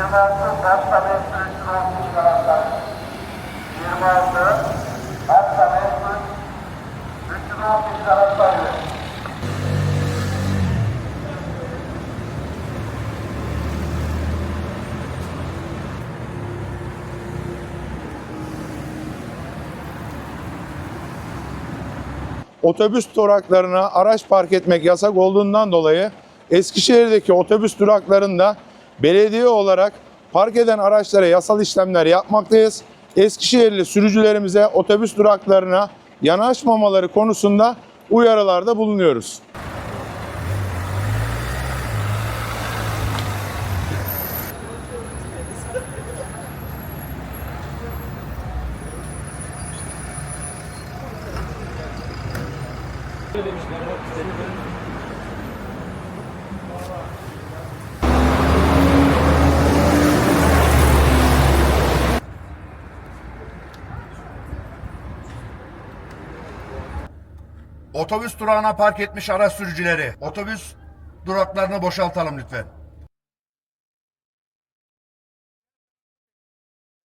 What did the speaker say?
26 Pasta Mesut 330 Galatasaray. 26 Pasta Mesut 330 Galatasaray. otobüs duraklarına araç park etmek yasak olduğundan dolayı Eskişehir'deki otobüs duraklarında belediye olarak park eden araçlara yasal işlemler yapmaktayız. Eskişehirli sürücülerimize otobüs duraklarına yanaşmamaları konusunda uyarılarda bulunuyoruz. Otobüs durağına park etmiş araç sürücüleri. Otobüs duraklarını boşaltalım lütfen.